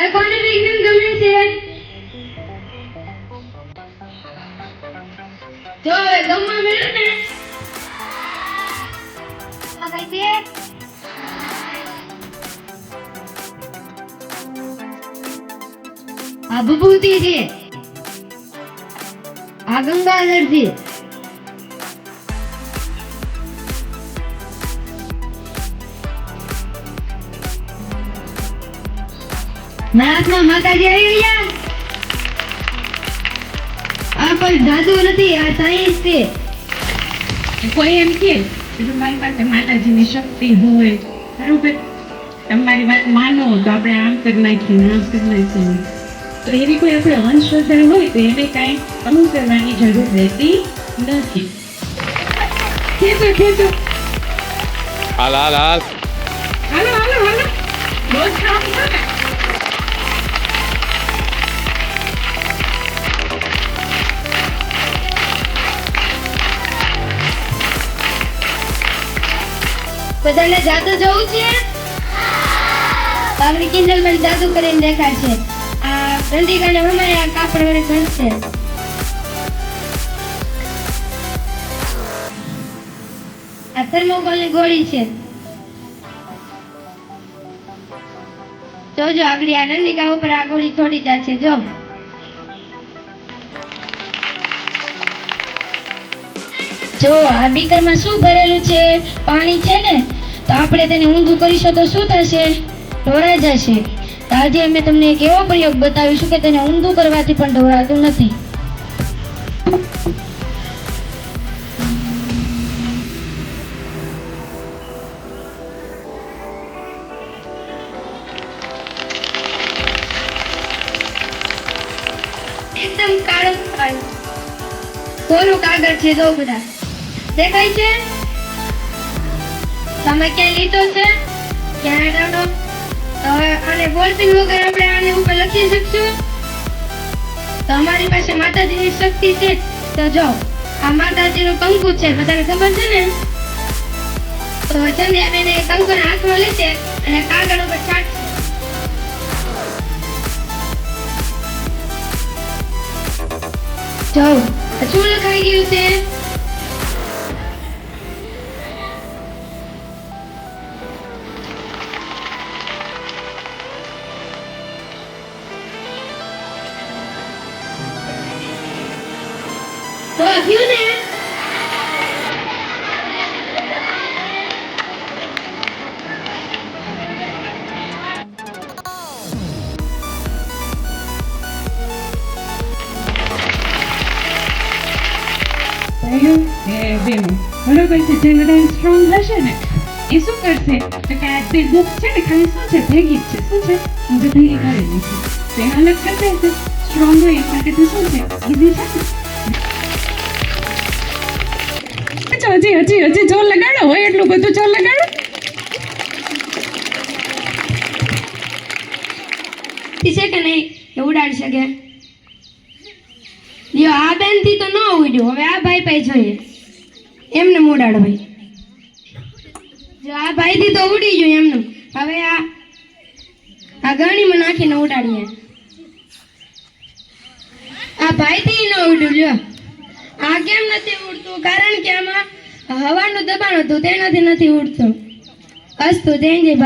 આ કોને વિજ્ઞાન ગમે છે. જો હવે ગમવા મળ્યું ને. આ કઈ છે? આ વિભૂતિ છે. આ ગંગાધર છે નાથમાં માતાજી આવી ગયા આ કોઈ જાદુ નથી આ સાયન્સ છે. કોઈ એમ કે મારી પાસે માતાજીની શક્તિ હોય બરોબર તમારી વાત માનો તો આપણે આમ કરી નાખીએ આમ કરી નાખીએ તો એવી કોઈ આપણે અંધશ્રદ્ધા હોય તો એને કાંઈ અનુસરવાની જરૂર રહેતી નથી. હાલ હાલ હાલ. હાલો હાલો હાલો. બહુ કામ છે બધાને જાદુ જવું છે? આપણી કિંજલ બેન જાદુ કરીને દેખાડશે આ રંધિકાને હમણાં આ કાપડ વડે ઘસશે આ થર્મોકોલની ગોળી છે. જોજો આગળ આ નંદિકા ઉપર આ ગોળી છોડી જશે જો. જો આ બીકરમાં શું ભરેલું છે? પાણી છે ને? તો આપણે તેને ઊંધું કરીશું તો શું થશે? ઢોળાઈ જશે. આજે અમે તમને એક એવો પ્રયોગ બતાવીશું કે તેને ઊંધું કરવાથી પણ ઢોળાતું નથી. એકદમ કાળો કાળો કાગળ છે જો બધા. દેખાય છે? તમે ક્યાં લીધો છે? આગળનો? તો આને બોલપેન વગર આપણે આને ઉપર લખી શકશું? તો અમારી પાસે માતાજીની શક્તિ છે તો જો, આ માતાજીનું કંકુ છે, બધાને ખબર છે ને? તો ચંદ્યા બેને કંકુના હાથમાં લેશે અને કાગળ ઉપર છાંટશે જો શું લખાઈ ગયું છે? બરોબર છે, જેનો ડાયન સ્ટ્રોંગ હશે ને? એ શું કરશે? તો બુક છે ને, ખાલી શું છે? તો અલગ કરી દેશે હોય એ માટે તો શું છે? ને હજી હજી હજી જોર લગાડો, હોય એટલું બધું જોર લગાડો. છે કે નહીં? એ ઉડાડી શકે લ્યો, આ બેનથી તો ન ઉડ્યું. હવે આ ભાઈ પાસે જોઈએ. એમને ઉડાડ ભાઈ. જો આ ભાઈ થી તો ઉડી ગયું એમનું. હવે આ આ ગણીમાં નાખીને ઉડાડીએ. આ ભાઈ થી ન ઉડ્યું, લ્યો. આ કેમ નથી ઉડતું? કારણ કે આમાં હવાનું દબાણ હતું તેનાથી નથી ઉડતું. અસ્તુ જય જય